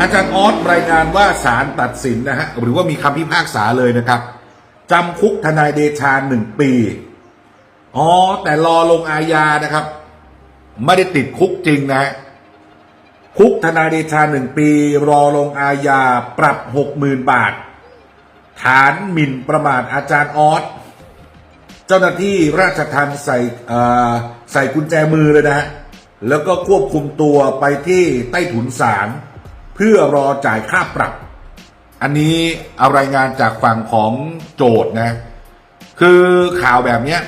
อาจารย์ออสรายงานว่าศาลตัดสินนะฮะหรือว่ามีคำพิพากษาเลยนะครับจำคุกทนายเดชาหนึ่งปีอ๋อแต่รอลงอาญานะครับ ไม่ได้ติดคุกจริงนะ คุกทนายเดชาหนึ่งปี รอลงอาญาปรับหกหมื่นบาท ฐานหมิ่นประมาทอาจารย์ออสเจ้าหน้าที่ราชทัณฑ์ใส่ใส่กุญแจมือเลยนะฮะแล้วก็ควบคุมตัวไปที่ใต้ถุนศาล เพื่อรอจ่ายค่าปรับ อันนี้เอารายงานจากฝั่งของโจทย์นะ คือข่าวแบบเนี้ย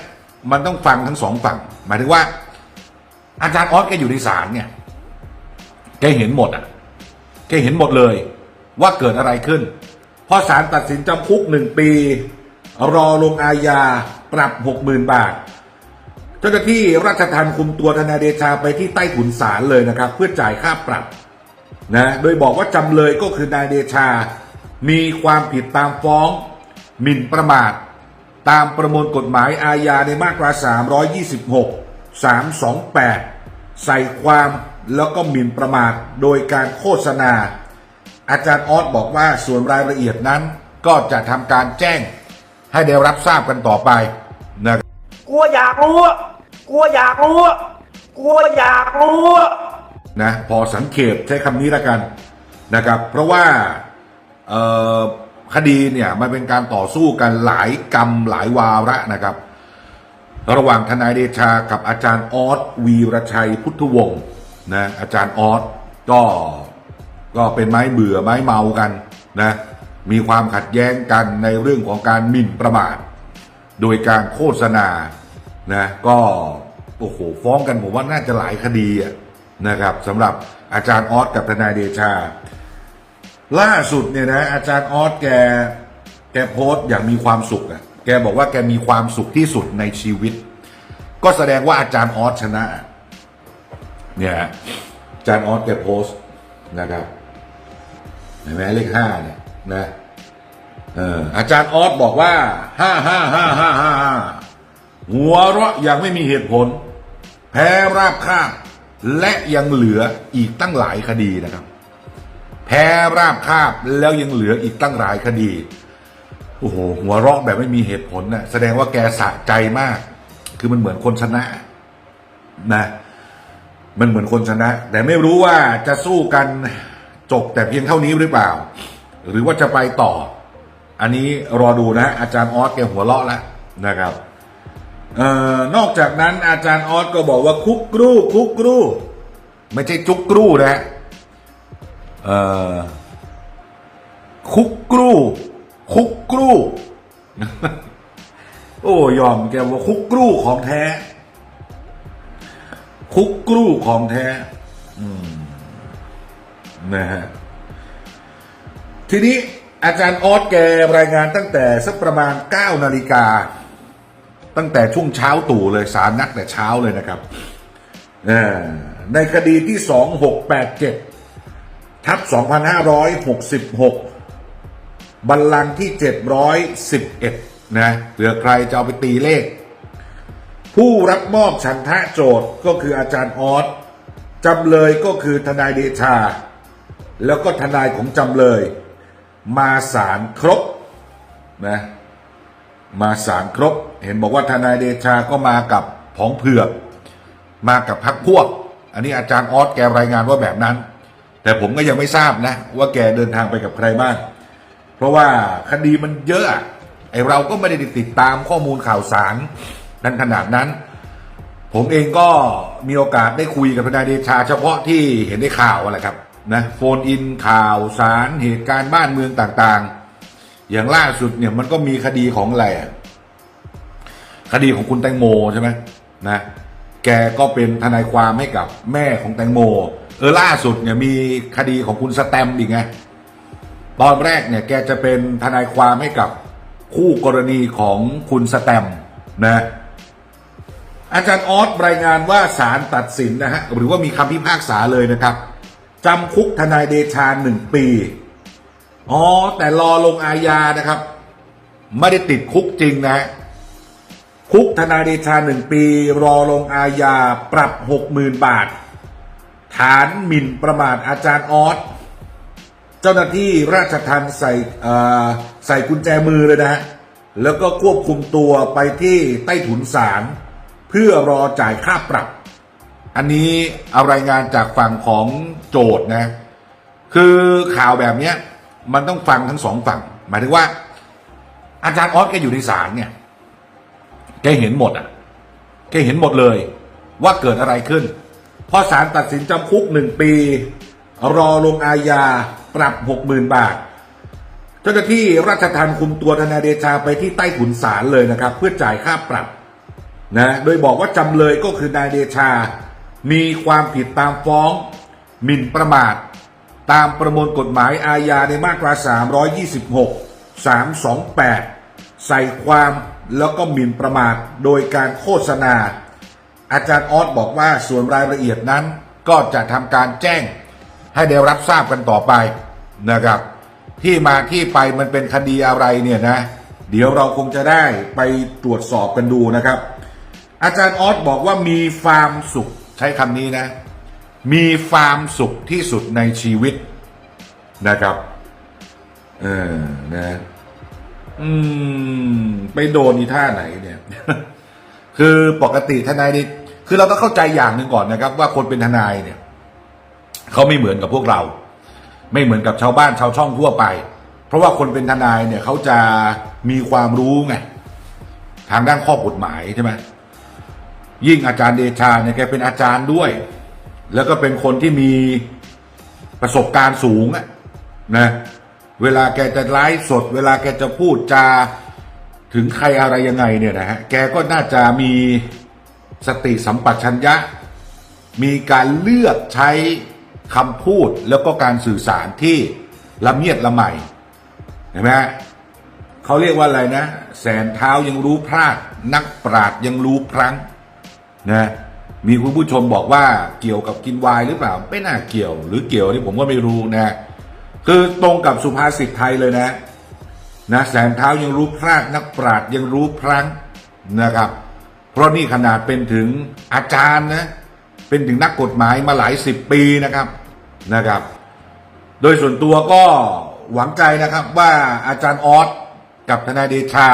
มันต้องฟังทั้งสองฝั่ง หมายถึงว่า อาจารย์ออสแกอยู่ในศาลเนี่ยแกเห็นหมดอะแกเห็นหมดเลย ว่าเกิดอะไรขึ้นพอศาลตัดสินจำคุกหนึ่งปี รอลงอาญาปรับหกหมื่นบาทเจ้าหน้าที่ราชทัณฑ์คุมตัวทนายเดชาไปที่ใต้ถุนศาลเลยนะครับ เพื่อจ่ายค่าปรับ นะโดยบอกว่าจำเลยก็คือนายเดชา มีความผิดตามฟ้องหมิ่นประมาท ตามประมวลกฎหมายอาญาในมาตรา 326 328 ใส่ความแล้วก็หมิ่นประมาทโดยการโฆษณา อาจารย์ออสบอกว่าส่วนรายละเอียดนั้นก็จะทำการแจ้งให้ได้รับทราบกันต่อไปนะครับกลัวอยากรู้กลัวอยากรู้กลัวอยากรู้ นะพอสังเกตใช้คำนี้ล้วกันนะครับ เพราะว่าคดีเนี่ยมันเป็นการต่อสู้กันหลายกรรมหลายวาระนะครับ ระหว่างทนายเดชากับอาจารย์ออสวีรชัยพุทธวงศ์นะอาจารย์ออสก็ก็เป็นไม้เบื่อไม้เมากันนะมีความขัดแย้งกันในเรื่องของการหมิ่นประมาทโดยการโฆษณานะก็โอ้โหฟ้องกันผมว่าน่าจะหลายคดีอะ นะครับสำหรับอาจารย์ออสกับทนายเดชา ล่าสุดเนี่ยนะอาจารย์ออสแกแกโพสต์อย่างมีความสุขอะแกบอกว่าแกมีความสุขที่สุดในชีวิต ก็แสดงว่าอาจารย์ออสชนะเนี่ยฮะอาจารย์ออสแกโพสต์นะครับเห็นไหมเลขห้าเนี่ยนะเอออาจารย์ออสบอกว่าห้าห้าห้าห้าห้าห้าหัวเราะอย่างไม่มีเหตุผล แพ้ราบคาบ และยังเหลืออีกตั้งหลายคดีนะครับ แพ้ราบคาบแล้วยังเหลืออีกตั้งหลายคดีโอ้โหหัวเราะแบบไม่มีเหตุผลนะแสดงว่าแกสะใจมาก คือมันเหมือนคนชนะนะ มันเหมือนคนชนะ แต่ไม่รู้ว่าจะสู้กันจบแต่เพียงเท่านี้หรือเปล่า หรือว่าจะไปต่อ อันนี้รอดูนะ อาจารย์ออสแกหัวเราะแล้วนะครับ เอ่อนอกจากนั้นอาจารย์ออสก็บอกว่าคุกกรูคุกกรูไม่ใช่จุกกรูนะเอ่อคุกกรูคุกกรูโอ้ยอมแกว่าคุกกรูของแท้ คุกกรูของแท้นะฮะทีนี้อาจารย์ออสแกรายงานตั้งแต่สักประมาณ 9 นาฬิกา ตั้งแต่ช่วงเช้าตู่เลยสารนักแต่เช้าเลยนะครับในคดีที่ 2687 ทับ 2566 บัลลังก์ที่ 711 นะเผื่อใครจะเอาไปตีเลข ผู้รับมอบฉันทะโจทย์ก็คืออาจารย์ออสจำเลยก็คือทนายเดชา แล้วก็ทนายของจำเลย มาศาลครบนะ มาศาลครบ เห็นบอกว่าทนายเดชาก็มากับผองเผือกมากับพักพวก อันนี้อาจารย์ออสแกรายงานว่าแบบนั้น แต่ผมก็ยังไม่ทราบนะ ว่าแกเดินทางไปกับใครบ้าง เพราะว่าคดีมันเยอะไอเราก็ไม่ได้ติดตามข้อมูลข่าวสารนั้นขนาดนั้น ผมเองก็มีโอกาสได้คุยกับทนายเดชา เฉพาะที่เห็นได้ข่าวอะไรครับนะโฟนอินข่าวสารเหตุการณ์บ้านเมืองต่างๆ อย่างล่าสุดเนี่ยมันก็มีคดีของอะไรคดีของคุณแตงโมใช่ไหมนะ แกก็เป็นทนายความให้กับแม่ของแตงโม เออล่าสุดเนี่ยมีคดีของคุณสแตมอีกไงตอนแรกเนี่ยแกจะเป็นทนายความให้กับคู่กรณีของคุณสแตมนะ อาจารย์ออสรายงานว่าศาลตัดสินนะฮะหรือว่ามีคำพิพากษาเลยนะครับจำคุกทนายเดชาหนึ่งปี อ๋อแต่รอลงอาญานะครับ ไม่ได้ติดคุกจริงนะ คุกทนาเดชาหนึ่งปี รอลงอาญาปรับหกหมื่นบาท ฐานหมิ่นประมาทอาจารย์ออสเจ้าหน้าที่ราชทัณฑ์ใส่ใส่กุญแจมือเลยนะฮะแล้วก็ควบคุมตัวไปที่ใต้ถุนศาลเพื่อรอจ่ายค่าปรับ อันนี้เอารายงานจากฝั่งของโจทย์นะ คือข่าวแบบเนี้ย มันต้องฟังทั้งสองฝั่ง หมายถึงว่า อาจารย์ออสแกอยู่ในศาลเนี่ยแกเห็นหมดอะแกเห็นหมดเลย ว่าเกิดอะไรขึ้น พอศาลตัดสินจำคุกหนึ่งปี รอลงอาญาปรับหกหมื่นบาท เจ้าหน้าที่ราชทัณฑ์คุมตัวธนาเดชาไปที่ใต้ถุนศาลเลยนะครับ เพื่อจ่ายค่าปรับนะโดยบอกว่าจำเลยก็คือนายเดชา มีความผิดตามฟ้องหมิ่นประมาท ตามประมวลกฎหมายอาญาในมาตรา 326 328 ใส่ความแล้วก็หมิ่นประมาทโดยการโฆษณา อาจารย์ออสบอกว่าส่วนรายละเอียดนั้นก็จะทำการแจ้งให้ได้รับทราบกันต่อไปนะครับ ที่มาที่ไปมันเป็นคดีอะไรเนี่ยนะ เดี๋ยวเราคงจะได้ไปตรวจสอบกันดูนะครับ อาจารย์ออสบอกว่ามีความสุขใช้คำนี้นะ มีความสุขที่สุดในชีวิตนะครับ เออนะ อืม ไปโดนอีท่าไหนเนี่ย คือปกติทนายนี่คือเราต้องเข้าใจอย่างหนึ่งก่อนนะครับ ว่าคนเป็นทนายเนี่ยเขาไม่เหมือนกับพวกเรา ไม่เหมือนกับชาวบ้านชาวช่องทั่วไป เพราะว่าคนเป็นทนายเนี่ยเขาจะมีความรู้ไงทางด้านข้อกฎหมายใช่ไหมยิ่งอาจารย์เดชาเนี่ยแกเป็นอาจารย์ด้วย แล้วก็เป็นคนที่มีประสบการณ์สูงอะนะ เวลาแกจะไลฟ์สด เวลาแกจะพูดจาถึงใครอะไรยังไงเนี่ยนะฮะ แกก็น่าจะมีสติสัมปชัญญะ มีการเลือกใช้คำพูดแล้วก็การสื่อสารที่ละเมียดละไมเห็นไหมเขาเรียกว่าอะไรนะ แสนเท้ายังรู้พลาด นักปราดยังรู้พลั้งนะ มีคุณผู้ชมบอกว่าเกี่ยวกับกินวน์หรือเปล่า ไม่น่าเกี่ยว หรือเกี่ยวนี่ผมก็ไม่รู้นะ คือตรงกับสุภาษิตไทยเลยนะนะแสนเท้ายังรู้พลาดนักปราดยังรู้พลั้งนะครับ เพราะนี่ขนาดเป็นถึงอาจารย์นะเป็นถึงนักกฎหมายมาหลายสิบปีนะครับนะครับ โดยส่วนตัวก็หวังใจนะครับว่าอาจารย์ออสกับทนายเดชา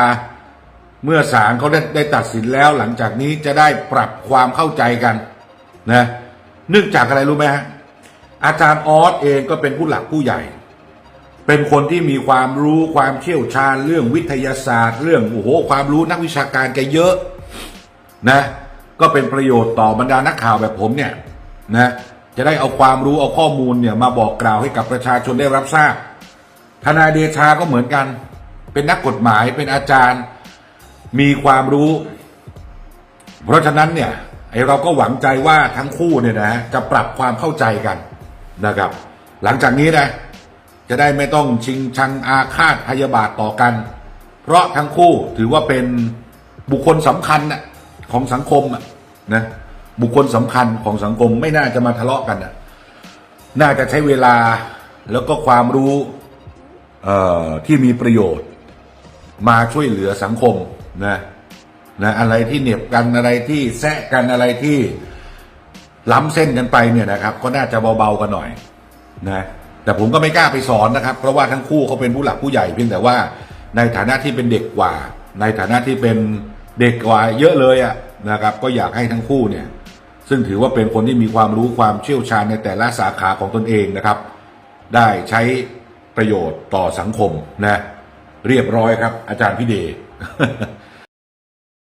เมื่อศาลเขาได้ได้ตัดสินแล้วหลังจากนี้จะได้ปรับความเข้าใจกันนะเนื่องจากอะไรรู้ไหมฮะอาจารย์ออสเองก็เป็นผู้หลักผู้ใหญ่ เป็นคนที่มีความรู้ความเชี่ยวชาญเรื่องวิทยาศาสตร์ เรื่องโอ้โหความรู้นักวิชาการแกเยอะนะก็เป็นประโยชน์ต่อบรรดานักข่าวแบบผมเนี่ยนะจะได้เอาความรู้เอาข้อมูลเนี่ยมาบอกกล่าวให้กับประชาชนได้รับทราบทนายเดชาก็เหมือนกัน เป็นนักกฎหมายเป็นอาจารย์ มีความรู้ เพราะฉะนั้นเนี่ยไอเราก็หวังใจว่าทั้งคู่เนี่ยนะจะปรับความเข้าใจกันนะครับ หลังจากนี้นะ จะได้ไม่ต้องชิงชังอาฆาตพยาบาทต่อกัน เพราะทั้งคู่ถือว่าเป็นบุคคลสำคัญนะของสังคมอะนะบุคคลสำคัญของสังคมไม่น่าจะมาทะเลาะกันนะน่าจะใช้เวลาแล้วก็ความรู้เอ่อที่มีประโยชน์ มาช่วยเหลือสังคม นะนะอะไรที่เหน็บกันอะไรที่แซะกันอะไรที่ล้ำเส้นกันไปเนี่ยนะครับ ก็น่าจะเบาๆกันหน่อยนะแต่ผมก็ไม่กล้าไปสอนนะครับ เพราะว่าทั้งคู่เขาเป็นผู้หลักผู้ใหญ่เพียงแต่ว่าในฐานะที่เป็นเด็กกว่า ในฐานะที่เป็นเด็กกว่าเยอะเลยอะนะครับ ก็อยากให้ทั้งคู่เนี่ย ซึ่งถือว่าเป็นคนที่มีความรู้ความเชี่ยวชาญในแต่ละสาขาของตนเองนะครับ ได้ใช้ประโยชน์ต่อสังคมนะ เรียบร้อยครับ อาจารย์พิเด